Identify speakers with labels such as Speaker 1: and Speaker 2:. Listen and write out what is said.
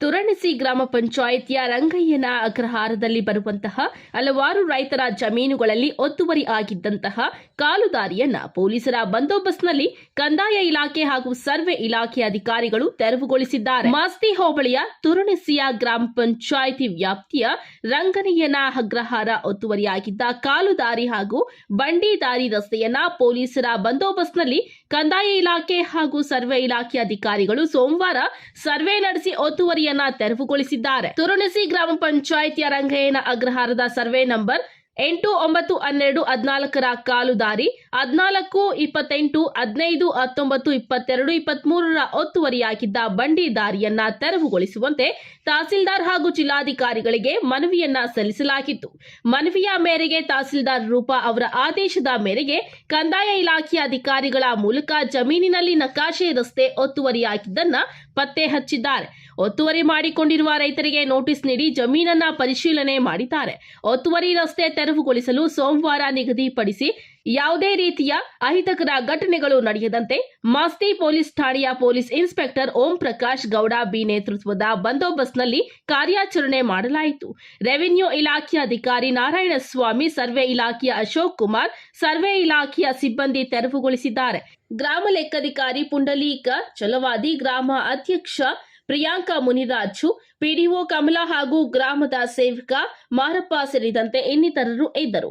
Speaker 1: ತುರಣಸಿ ಗ್ರಾಮ ಪಂಚಾಯಿತಿಯ ರಂಗಯ್ಯನ ಅಗ್ರಹಾರದಲ್ಲಿ ಬರುವಂತಹ ಹಲವಾರು ರೈತರ ಜಮೀನುಗಳಲ್ಲಿ ಒತ್ತುವರಿ ಆಗಿದ್ದಂತಹ ಕಾಲುದಾರಿಯನ್ನ ಪೊಲೀಸರ ಬಂದೋಬಸ್ತ್ನಲ್ಲಿ ಕಂದಾಯ ಇಲಾಖೆ ಹಾಗೂ ಸರ್ವೆ ಇಲಾಖೆ ಅಧಿಕಾರಿಗಳು ತೆರವುಗೊಳಿಸಿದ್ದಾರೆ. ಮಾಸ್ತಿ ಹೋಬಳಿಯ ತುರಣಸಿಯ ಗ್ರಾಮ ಪಂಚಾಯಿತಿ ವ್ಯಾಪ್ತಿಯ ರಂಗನಯ್ಯನ ಅಗ್ರಹಾರ ಒತ್ತುವರಿಯಾಗಿದ್ದ ಕಾಲುದಾರಿ ಹಾಗೂ ಬಂಡಿದಾರಿ ರಸ್ತೆಯನ್ನ ಪೊಲೀಸರ ಬಂದೋಬಸ್ತ್ನಲ್ಲಿ ಕಂದಾಯ ಇಲಾಖೆ ಹಾಗೂ ಸರ್ವೆ ಇಲಾಖೆ ಅಧಿಕಾರಿಗಳು ಸೋಮವಾರ ಸರ್ವೆ ನಡೆಸಿ ಒತ್ತುವರಿಯನ್ನ ತೆರವುಗೊಳಿಸಿದ್ದಾರೆ. ತುರುಣಸಿ ಗ್ರಾಮ ಪಂಚಾಯಿತಿಯ ರಂಗಯ್ಯನ ಅಗ್ರಹಾರದ ಸರ್ವೆ ನಂಬರ್ ಎಂಟು, ಒಂಬತ್ತು, ಹನ್ನೆರಡು, ಹದಿನಾಲ್ಕರ ಕಾಲು ದಾರಿ, ಹದಿನಾಲ್ಕು, ಇಪ್ಪತ್ತೆಂಟು, ಹದಿನೈದು, ಹತ್ತೊಂಬತ್ತು, ಇಪ್ಪತ್ತೆರಡು, ಇಪ್ಪತ್ಮೂರರ ಒತ್ತುವರಿಯಾಗಿದ್ದ ಬಂಡಿ ದಾರಿಯನ್ನ ತೆರವುಗೊಳಿಸುವಂತೆ ತಹಸೀಲ್ದಾರ್ ಹಾಗೂ ಜಿಲ್ಲಾಧಿಕಾರಿಗಳಿಗೆ ಮನವಿಯನ್ನ ಸಲ್ಲಿಸಲಾಗಿತ್ತು. ಮನವಿಯ ಮೇರೆಗೆ ತಹಸೀಲ್ದಾರ್ ರೂಪಾ ಅವರ ಆದೇಶದ ಮೇರೆಗೆ ಕಂದಾಯ ಇಲಾಖೆಯ ಅಧಿಕಾರಿಗಳ ಮೂಲಕ ಜಮೀನಿನಲ್ಲಿ ನಕಾಶೆ ರಸ್ತೆ ಒತ್ತುವರಿಯಾಗಿದ್ದನ್ನ ಪತ್ತೆ ಹಚ್ಚಿದ್ದಾರೆ. ಒತ್ತುವರಿ ಮಾಡಿಕೊಂಡಿರುವ ರೈತರಿಗೆ ನೋಟಿಸ್ ನೀಡಿ ಜಮೀನನ್ನ ಪರಿಶೀಲನೆ ಮಾಡಿದ್ದಾರೆ. ಒತ್ತುವರಿ ರಸ್ತೆ ತೆರವುಗೊಳಿಸಲು ಸೋಮವಾರ ನಿಗದಿಪಡಿಸಿ ಯಾವುದೇ ರೀತಿಯ ಅಹಿತಕರ ಘಟನೆಗಳು ನಡೆಯದಂತೆ ಮಾಸ್ತಿ ಪೊಲೀಸ್ ಠಾಣೆಯ police inspector Om Prakash Gowda B ನೇತೃತ್ವದ ಬಂದೋಬಸ್ತ್ನಲ್ಲಿ ಕಾರ್ಯಾಚರಣೆ ಮಾಡಲಾಯಿತು. ರೆವಿನ್ಯೂ ಇಲಾಖೆಯ ಅಧಿಕಾರಿ ನಾರಾಯಣಸ್ವಾಮಿ, ಸರ್ವೆ ಇಲಾಖೆಯ ಅಶೋಕ್ ಕುಮಾರ್, ಸರ್ವೆ ಇಲಾಖೆಯ ಸಿಬ್ಬಂದಿ ತೆರವುಗೊಳಿಸಿದ್ದಾರೆ. ಗ್ರಾಮ ಲೆಕ್ಕಾಧಿಕಾರಿ ಪುಂಡಲೀಕ ಚಲವಾದಿ, ಗ್ರಾಮ ಅಧ್ಯಕ್ಷ ಪ್ರಿಯಾಂಕ ಮುನಿರಾಜು ಪಿಡಿಒ ಕಮಲಾ ಹಾಗೂ ಗ್ರಾಮದ ಸೇವಕ ಮಾರಪ್ಪ ಸೇರಿದಂತೆ ಇನ್ನಿತರರು ಇದ್ದರು.